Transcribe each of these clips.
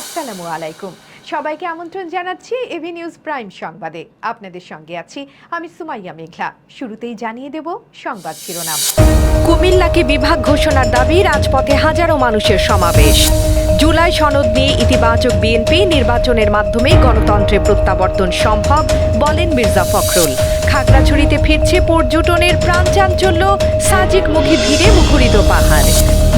আসসালামু আলাইকুম। সবাইকে আমন্ত্রণ জানাচ্ছি এভি নিউজ প্রাইম সংবাদে। আপনাদের সঙ্গে আছি আমি সুমাইয়া মেঘলা। শুরুতেই জানিয়ে দেব সংবাদ শিরোনাম। কুমিল্লাকে বিভাগ ঘোষণার দাবি, রাজপথে হাজারো মানুষের সমাবেশ। জুলাই সনদ নিয়ে ইতিবাচক বিএনপি নির্বাচনের মাধ্যমে গণতন্ত্রে প্রত্যাবর্তন সম্ভব বলেন মির্জা ফখরুল। খাগড়াছড়িতে ফিরছে পর্যটনের প্রাণ চাঞ্চল্য, সাজিক সাজিকমুখী ভিড়ে মুখরিত পাহাড়।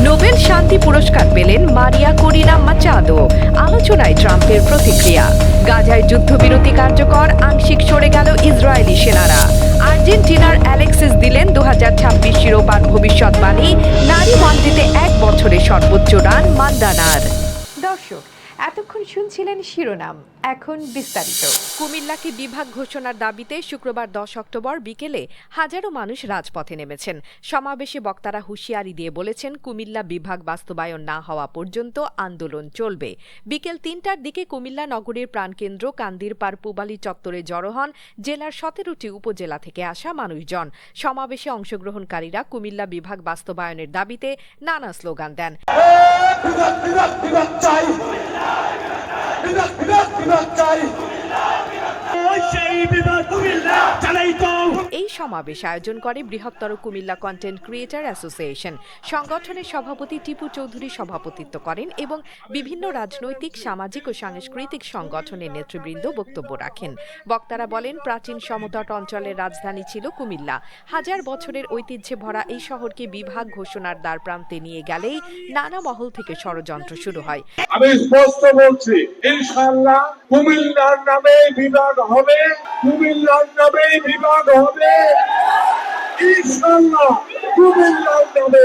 নোবেল শান্তি পুরস্কার পেলেন মারিয়া করিনা মাচাদো। আলোচনায় ট্রাম্পের প্রতিক্রিয়া। গাজায় যুদ্ধবিরতি কার্যকর, আংশিক সরে গেল ইসরায়েলি সেনারা। আর্জেন্টিনার অ্যালেক্সিস দিলেন দু হাজার ছাব্বিশ শিরোপার ভবিষ্যৎবাণী। নারী ওয়ানডেতে এক বছরে সর্বোচ্চ রান মান্দানার। এতক্ষণ শুনছিলেন শিরোনাম। এখন বিস্তারিত। কুমিল্লাকে বিভাগ ঘোষণার দাবিতে শুক্রবার দশ অক্টোবর বিকেলে হাজারো মানুষ রাজপথে নেমেছেন। সমাবেশে বক্তারা হুঁশিয়ারি দিয়ে বলেছেন কুমিল্লা বিভাগ বাস্তবায়ন না হওয়া পর্যন্ত আন্দোলন চলবে। বিকেল তিনটার দিকে কুমিল্লা নগরীর প্রাণকেন্দ্র কান্দির পার পুবালি চত্বরে জড়ো হন জেলার সতেরোটি উপজেলা থেকে আসা মানুষজন। সমাবেশে অংশগ্রহণকারীরা কুমিল্লা বিভাগ বাস্তবায়নের দাবিতে নানা স্লোগান দেন। বিভাগ বিভাগ বিভাগ চাই। বিভাগ বিভাগ বিভাগ চাই। সেই বিভাগ চালাই তো সমাবেশ আয়োজন করে বৃহত্তর কুমিল্লা কন্টেন্ট ক্রিয়েটার অ্যাসোসিয়েশন সংগঠনের সভাপতি টিপু চৌধুরী সভাপতিত্ব করেন এবং বিভিন্ন রাজনৈতিক, সামাজিক ও সাংস্কৃতিক সংগঠনের নেতৃবৃন্দ বক্তব্য রাখেন। বক্তারা বলেন, প্রাচীন সমতট অঞ্চলের রাজধানী ছিল কুমিল্লা। হাজার বছরের ঐতিহ্যে ভরা এই শহরকে বিভাগ ঘোষণার দ্বার প্রান্তে নিয়ে গেলেই নানা মহল থেকে ষড়যন্ত্র শুরু হয়। আমি স্পষ্ট বলছি, ইনশাআল্লাহ কুমিল্লার নামে বিভাগ হবে, কুমিল্লার নামে বিভাগ হবে। ইনশাআল্লাহ কুমিল্লার নামে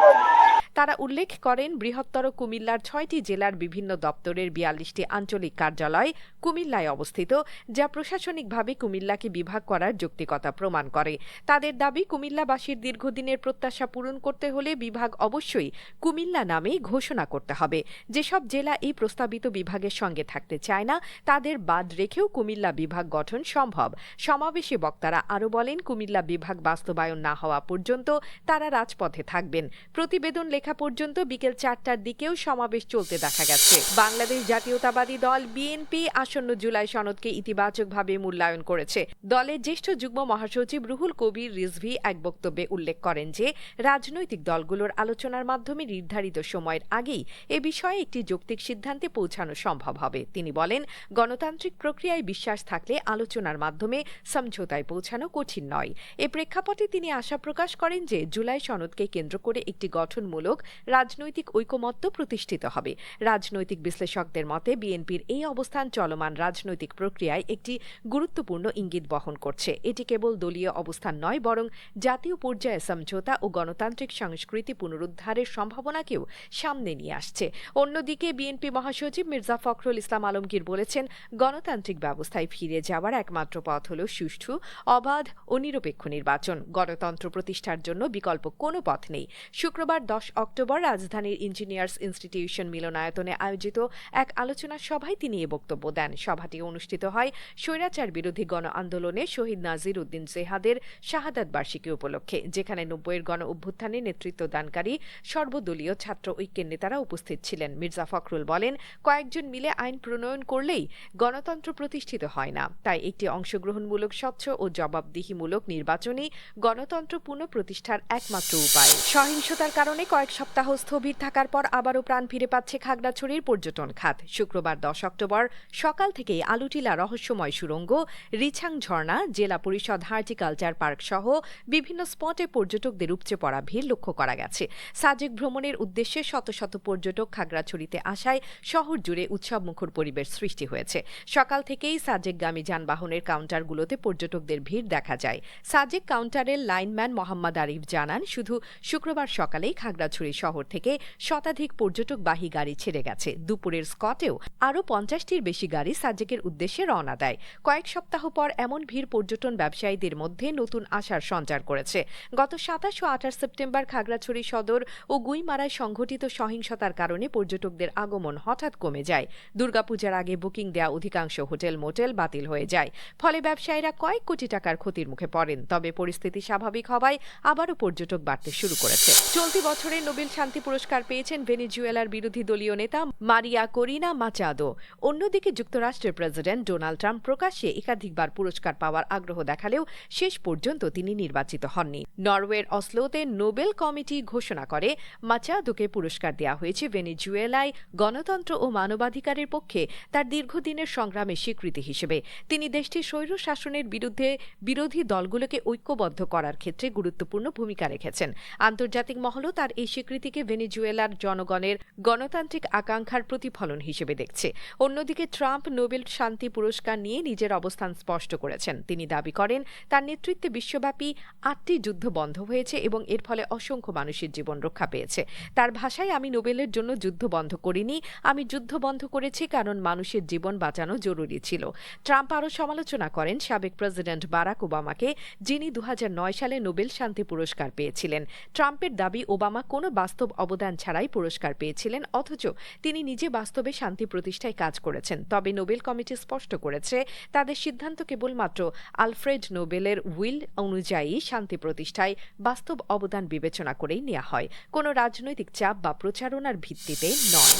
হবে তারা উল্লেখ করেন, বৃহত্তর কুমিল্লার ছয়টি জেলার বিভিন্ন দপ্তরের বিয়াল্লিশটি আঞ্চলিক কার্যালয় কুমিল্লায় অবস্থিত, যা প্রশাসনিকভাবে কুমিল্লাকে বিভাগ করার যৌক্তিকতা প্রমাণ করে। তাদের দাবি, কুমিল্লাবাসীর দীর্ঘদিনের প্রত্যাশা পূরণ করতে হলে বিভাগ অবশ্যই কুমিল্লা নামে ঘোষণা করতে হবে। যেসব জেলা এই প্রস্তাবিত বিভাগের সঙ্গে থাকতে চায় না, তাদের বাদ রেখেও কুমিল্লা বিভাগ গঠন সম্ভব। সমাবেশে বক্তারা আরও বলেন, কুমিল্লা বিভাগ বাস্তবায়ন না হওয়া পর্যন্ত তারা রাজপথে থাকবেন। প্রতিবেদন লেখা পর্যন্ত বিকেল চারটার দিকেও সমাবেশ চলতে দেখা গেছে। বাংলাদেশ জাতীয়তাবাদী দল বিএনপি আসন্ন জুলাই সনদকে ইতিবাচকভাবে মূল্যায়ন করেছে। দলের জ্যেষ্ঠ যুগ্ম মহাসচিব রুহুল কবির রিজভি এক বক্তব্যে উল্লেখ করেন যে, রাজনৈতিক দলগুলোর আলোচনার মাধ্যমে নির্ধারিত সময়ের আগেই এ বিষয়ে একটি যৌক্তিক সিদ্ধান্তে পৌঁছানো সম্ভব হবে। তিনি বলেন, গণতান্ত্রিক প্রক্রিয়ায় বিশ্বাস থাকলে আলোচনার মাধ্যমে সমঝোতায় পৌঁছানো কঠিন নয়। এ প্রেক্ষাপটে তিনি আশা প্রকাশ করেন যে, জুলাই সনদকে কেন্দ্র করে একটি গঠনমূলক রাজনৈতিক ঐকমত্য প্রতিষ্ঠিত হবে। রাজনৈতিক বিশ্লেষকদের মতে, বিএনপির এই অবস্থান চলমান রাজনৈতিক প্রক্রিয়ায় একটি গুরুত্বপূর্ণ ইঙ্গিত বহন করছে। এটি কেবল দলীয় অবস্থান নয়, বরং জাতীয় পর্যায়ে সমঝোতা ও গণতান্ত্রিক সংস্কৃতি পুনরুদ্ধারের সম্ভাবনাকেও সামনে নিয়ে আসছে। অন্যদিকে, বিএনপি মহাসচিব মির্জা ফখরুল ইসলাম আলমগীর বলেছেন, গণতান্ত্রিক ব্যবস্থায় ফিরে যাওয়ার একমাত্র পথ হল সুষ্ঠু, অবাধ ও নিরপেক্ষ নির্বাচন। গণতন্ত্র প্রতিষ্ঠার জন্য বিকল্প কোনো পথ নেই। শুক্রবার দশ অক্টোবর রাজধানীর ইঞ্জিনিয়ার্স ইনস্টিটিউশন মিলনায়তনে আয়োজিত এক আলোচনা সভায় তিনি এ বক্তব্য দেন। সভাটি অনুষ্ঠিত হয় স্বৈরাচার বিরোধী গণ আন্দোলনে শহীদ নাজির উদ্দিন জেহাদের শাহাদাত বার্ষিকী উপলক্ষে, যেখানে নব্বইয়ের গণ অভ্যুত্থানে নেতৃত্ব দানকারী সর্বদলীয় ছাত্র ঐক্যের নেতারা উপস্থিত ছিলেন। মির্জা ফখরুল বলেন, কয়েকজন মিলে আইন প্রণয়ন করলেই গণতন্ত্র প্রতিষ্ঠিত হয় না। তাই একটি অংশগ্রহণমূলক, স্বচ্ছ ও জবাবদিহিমূলক নির্বাচনই গণতন্ত্র পুনঃপ্রতিষ্ঠার একমাত্র উপায়। সহিংসতার কারণে কয়েক সপ্তাহ স্থবির থাকার পর আবারও প্রাণ ফিরে পাচ্ছে খাগড়াছড়ির পর্যটন খাত। শুক্রবার দশ অক্টোবর সকাল থেকেই আলুটিলা রহস্যময় সুড়ঙ্গ রিছাং ঝর্ণা, জেলা পরিষদ হার্টিকালচার পার্ক সহ বিভিন্ন স্পটে পর্যটকদের উপচে পড়া ভিড় লক্ষ্য করা গেছে। সাজেক ভ্রমণের উদ্দেশ্যে শত শত পর্যটক খাগড়াছড়িতে আসায় শহর জুড়ে উৎসব মুখর পরিবেশ সৃষ্টি হয়েছে। সকাল থেকেই সাজেকগামী যানবাহনের কাউন্টারগুলোতে পর্যটকদের ভিড় দেখা যায়। সাজেক কাউন্টারের লাইনম্যান মোহাম্মদ আরিফ জানান, শুধু শুক্রবার সকালেই খাগড়াছড়ি শহর থেকে শতাধিক পর্যটকবাহী গাড়ি ছেড়ে গেছে। দুপুরের স্কটেও আরও পঞ্চাশটির বেশি গাড়ি সাজেকের উদ্দেশ্যে রওনা দেয়। কয়েক সপ্তাহ পর এমন ভিড় পর্যটন ব্যবসায়ীদের মধ্যে নতুন আশার সঞ্চার করেছে। গত সাতাশ ও আঠাশ সেপ্টেম্বর খাগড়াছড়ি সদর ও গুইমারায় সংঘটিত সহিংসতার কারণে পর্যটকদের আগমন হঠাৎ কমে যায়। দুর্গাপূজার আগে বুকিং দেয়া অধিকাংশ হোটেল মোটেল বাতিল হয়ে যায়। ফলে ব্যবসায়ীরা কয়েক কোটি টাকার ক্ষতির মুখে পড়েন। তবে পরিস্থিতি স্বাভাবিক হওয়ায় আবারও পর্যটক বাড়তে শুরু করেছে। চলতি বছরের নোবেল শান্তি পুরস্কার পেয়েছেন ভেনেজুয়েলার বিরোধী দলীয় নেতা মারিয়া করিনা মাচাদো। অন্যদিকে যুক্তরাষ্ট্রের প্রেসিডেন্ট ডোনাল্ড ট্রাম্প প্রকাশ্যে একাধিকবার পুরস্কার পাওয়ার আগ্রহ দেখালেও শেষ পর্যন্ত তিনি নির্বাচিত হননি। নরওয়ের অসলোতে নোবেল কমিটি ঘোষণা করে মাচাদোকে পুরস্কার দেওয়া হয়েছে ভেনেজুয়েলায় গণতন্ত্র ও মানবাধিকারের পক্ষে তার দীর্ঘদিনের সংগ্রামের স্বীকৃতি হিসেবে। তিনি দেশটির স্বৈর শাসনের বিরুদ্ধে বিরোধী দলগুলোকে ঐক্যবদ্ধ করার ক্ষেত্রে গুরুত্বপূর্ণ ভূমিকা রেখেছেন। আন্তর্জাতিক মহলও তার এই স্বীকৃতিকে ভেনেজুয়েলার জনগণের গণতান্ত্রিক আকাঙ্ক্ষার প্রতিফলন হিসেবে দেখছে। অন্যদিকে ট্রাম্প নোবেল শান্তি পুরস্কার নিয়ে নিজের অবস্থান স্পষ্ট করেছেন। তিনি দাবি করেন, তার নেতৃত্বে বিশ্বব্যাপী আটটি যুদ্ধ বন্ধ হয়েছে এবং এর ফলে অসংখ্য মানুষের জীবন রক্ষা পেয়েছে। তার ভাষায়, আমি নোবেলের জন্য যুদ্ধ বন্ধ করিনি। আমি যুদ্ধ বন্ধ করেছি কারণ মানুষের জীবন বাঁচানো জরুরি ছিল। ট্রাম্প আরও সমালোচনা করেন, সাবেক প্রেসিডেন্ট বারাক ওবামাকে, যিনি দু হাজার নয় সালে নোবেল শান্তি পুরস্কার পেয়েছিলেন, ট্রাম্পের দাবি ওবামা কোনো বাস্তব অবদান ছাড়াই পুরস্কার পেয়েছিলেন, অথচ তিনি নিজে বাস্তবে শান্তি প্রতিষ্ঠায় কাজ করেছেন। তবে নোবেল কমিটি স্পষ্ট করেছে, তাদের সিদ্ধান্ত কেবলমাত্র আলফ্রেড নোবেলের উইল অনুযায়ী শান্তি প্রতিষ্ঠায় বাস্তব অবদান বিবেচনা করেই নেওয়া হয়। কোনো রাজনৈতিক চাপ বা প্রচারণার ভিত্তিতে নয়।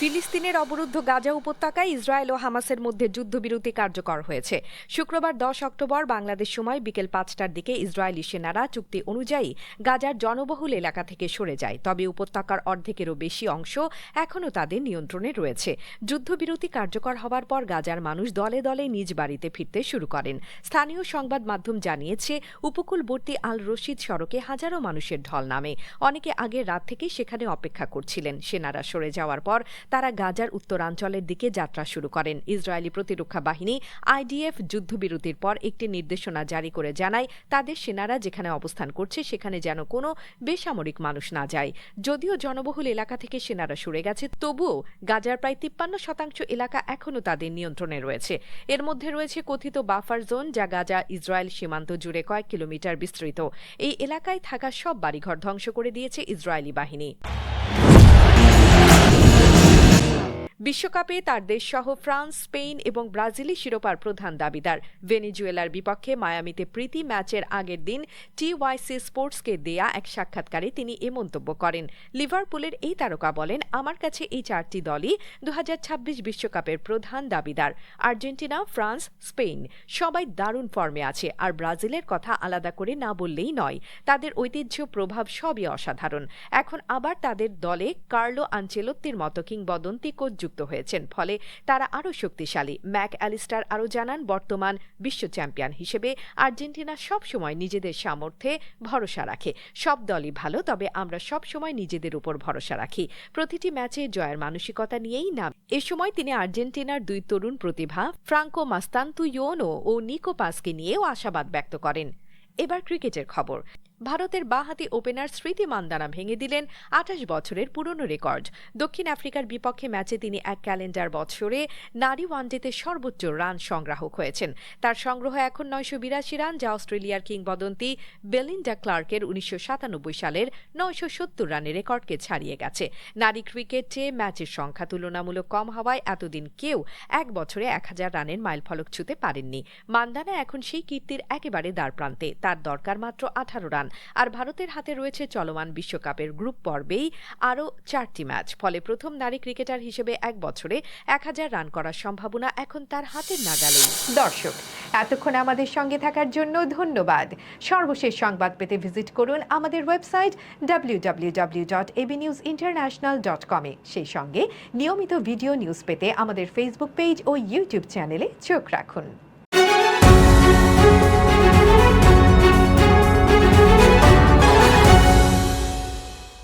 ফিলিস্তিনের অবরুদ্ধ গাজা উপত্যকায় ইসরায়েল ও হামাসের মধ্যে যুদ্ধবিরতি কার্যকর হয়েছে। শুক্রবার দশ অক্টোবর বাংলাদেশ সময় বিকেল পাঁচটার দিকে ইসরায়েলি সেনারা চুক্তি অনুযায়ী গাজার জনবহুল এলাকা থেকে সরে যায়। তবে উপত্যকার অর্ধেকেরও বেশি অংশ এখনও তাদের নিয়ন্ত্রণে রয়েছে। যুদ্ধবিরতি কার্যকর হওয়ার পর গাজার মানুষ দলে দলে নিজ বাড়িতে ফিরতে শুরু করেন। স্থানীয় সংবাদ মাধ্যম জানিয়েছে, উপকূলবর্তী আল রশিদ সড়কে হাজারো মানুষের ঢল নামে। অনেকে আগের রাত থেকেই সেখানে অপেক্ষা করছিলেন। সেনারা সরে যাওয়ার পর তারা গাজার উত্তরাঞ্চলের দিকে যাত্রা শুরু করেন। ইসরায়েলি প্রতিরক্ষা বাহিনী আইডিএফ যুদ্ধবিরতির পর একটি নির্দেশনা জারি করে জানায়, তাদের সেনারা যেখানে অবস্থান করছে সেখানে যেন কোনো বেসামরিক মানুষ না যায়। যদিও জনবহুল এলাকা থেকে সেনারা সরে গেছে, তবুও গাজার প্রায় তিপ্পান্ন শতাংশ এলাকা এখনও তাদের নিয়ন্ত্রণে রয়েছে। এর মধ্যে রয়েছে কথিত বাফার জোন, যা গাজা ইসরায়েল সীমান্ত জুড়ে কয়েক কিলোমিটার বিস্তৃত। এই এলাকায় থাকা সব বাড়িঘর ধ্বংস করে দিয়েছে ইসরায়েলি বাহিনী। বিশ্বকাপে তার দেশসহ ফ্রান্স, স্পেন এবং ব্রাজিলই শিরোপার প্রধান দাবিদার। ভেনিজুয়েলার বিপক্ষে মায়ামিতে প্রীতি ম্যাচের আগের দিন টিওয়াইসি স্পোর্টসকে দেয়া এক সাক্ষাৎকারে তিনি এ মন্তব্য করেন। লিভারপুলের এই তারকা বলেন, আমার কাছে এই চারটি দলই দু বিশ্বকাপের প্রধান দাবিদার। আর্জেন্টিনা, ফ্রান্স, স্পেন সবাই দারুণ ফর্মে আছে, আর ব্রাজিলের কথা আলাদা করে না বললেই নয়। তাদের ঐতিহ্য প্রভাব সবই অসাধারণ। এখন আবার তাদের দলে কার্লো আঞ্চেলত্তির মতো কিংবদন্তি কোচ যুক্ত হয়েছেন। ফলে তারা আরও শক্তিশালী। ম্যাক অ্যালিস্টার আরও জানান, বর্তমান বিশ্ব চ্যাম্পিয়ন হিসেবে আর্জেন্টিনা সবসময় নিজেদের সামর্থ্যে ভরসা রাখে। সব দলই ভালো, তবে আমরা সবসময় নিজেদের উপর ভরসা রাখি। প্রতিটি ম্যাচে জয়ের মানসিকতা নিয়েই নাম। এ সময় তিনি আর্জেন্টিনার দুই তরুণ প্রতিভা ফ্রাঙ্কো মাস্তান্তু ইয়োনো ও নিকো পাসকে নিয়েও আশাবাদ ব্যক্ত করেন। এবার ক্রিকেটের খবর। ভারতের বাঁহাতি ওপেনার স্মৃতি মান্দানা ভেঙে দিলেন আঠাশ বছরের পুরনো রেকর্ড। দক্ষিণ আফ্রিকার বিপক্ষে ম্যাচে তিনি এক ক্যালেন্ডার বছরে নারী ওয়ানডেতে সর্বোচ্চ রান সংগ্রাহক হয়েছেন। তার সংগ্রহ এখন নয়শো বিরাশি রান, যা অস্ট্রেলিয়ার কিংবদন্তি বেলিন্ডা ক্লার্কের উনিশশো সাতানব্বই সালের নয়শো সত্তর রানের রেকর্ডকে ছাড়িয়ে গেছে। নারী ক্রিকেটে ম্যাচের সংখ্যা তুলনামূলক কম হওয়ায় এতদিন কেউ এক বছরে এক হাজার রানের মাইলফলক ছুতে পারেননি। মান্দানা এখন সেই কীর্তির একেবারে দ্বারপ্রান্তে। তার দরকার মাত্র আঠারো রান। আর ভারতের হাতে রয়েছে চলমান বিশ্বকাপের গ্রুপ পর্বেই আরও চারটি ম্যাচ। ফলে প্রথম নারী ক্রিকেটার হিসেবে এক বছরে এক হাজার রান করার সম্ভাবনা এখন তার হাতের নাগালেই। দর্শক, এতক্ষণ আমাদের সঙ্গে থাকার জন্য ধন্যবাদ। সর্বশেষ সংবাদ পেতে ভিজিট করুন আমাদের website W W dot news international dot কমে সেই সঙ্গে নিয়মিত ভিডিও নিউজ পেতে আমাদের ফেসবুক পেজ ও ইউটিউব চ্যানেলে চোখ রাখুন।